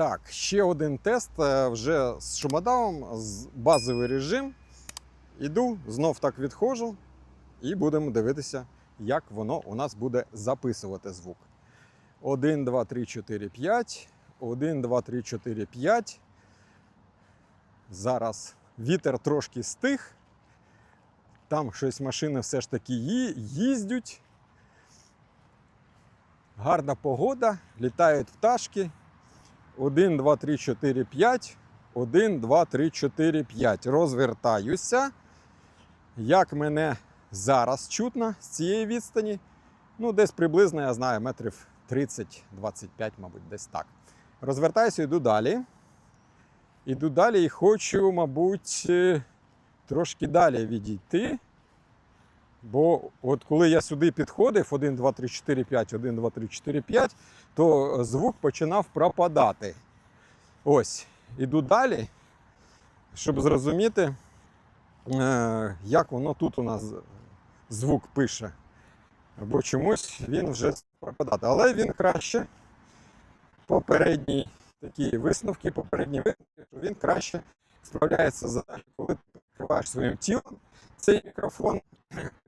Так, ще один тест е, вже з шумодавом, з базовий режим. Іду, знов так відходжу, і будемо дивитися, як воно у нас буде записувати звук. 1, 2, 3, 4, 5. 1, 2, 3, 4, 5. Зараз вітер трошки стих. Там щось машини все ж таки їздять. Гарна погода, літають пташки. 1, 2, 3, 4, 5. 1, 2, 3, 4, 5. Розвертаюся. Як мене зараз чутно з цієї відстані? Ну, десь приблизно, я знаю, метрів 30-25, мабуть, десь так. Розвертаюся, йду далі. Іду далі і хочу, мабуть, е, трошки далі відійти. Бо от коли я сюди підходив 1, 2, 3, 4, 5, 1, 2, 3, 4, 5, то звук починав пропадати. Ось, іду далі, щоб зрозуміти, е, як воно тут у нас звук пише. Бо чомусь він вже пропадати. Але він краще. Попередні такі висновки, попередні висновки, що він краще справляється з задачею, коли ти відкриваєш своїм тілом цей мікрофон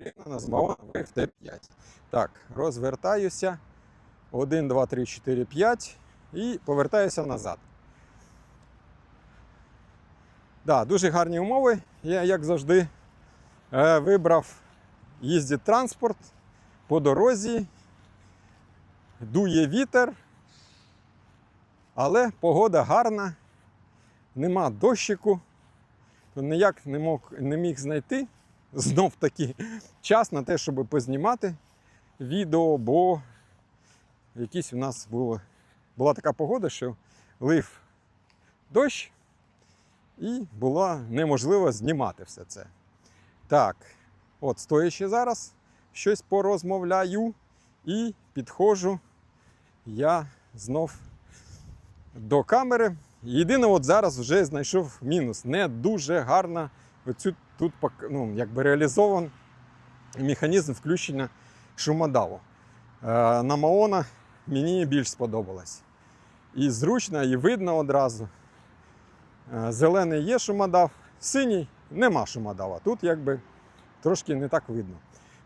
порівняно з Maon VFT 5. Так, розвертаюся. 1, 2, 3, 4, 5 і повертаюся назад. Да, дуже гарні умови. Я, як завжди, е, вибрав їздить транспорт по дорозі, дує вітер, але погода гарна, нема дощику, то ніяк не, мог, не міг знайти знов таки час на те, щоб познімати відео, бо якісь у нас було, була така погода, що лив дощ, і було неможливо знімати все це. Так, от стоячи зараз, щось порозмовляю і підходжу я знов до камери. Єдине, от зараз вже знайшов мінус. Не дуже гарно оцю, тут ну, якби реалізований механізм включення шумодаву. Е, на Маона мені більш сподобалось. І зручно, і видно одразу. Е, Зелений є шумодав, синій нема шумодава. Тут якби трошки не так видно.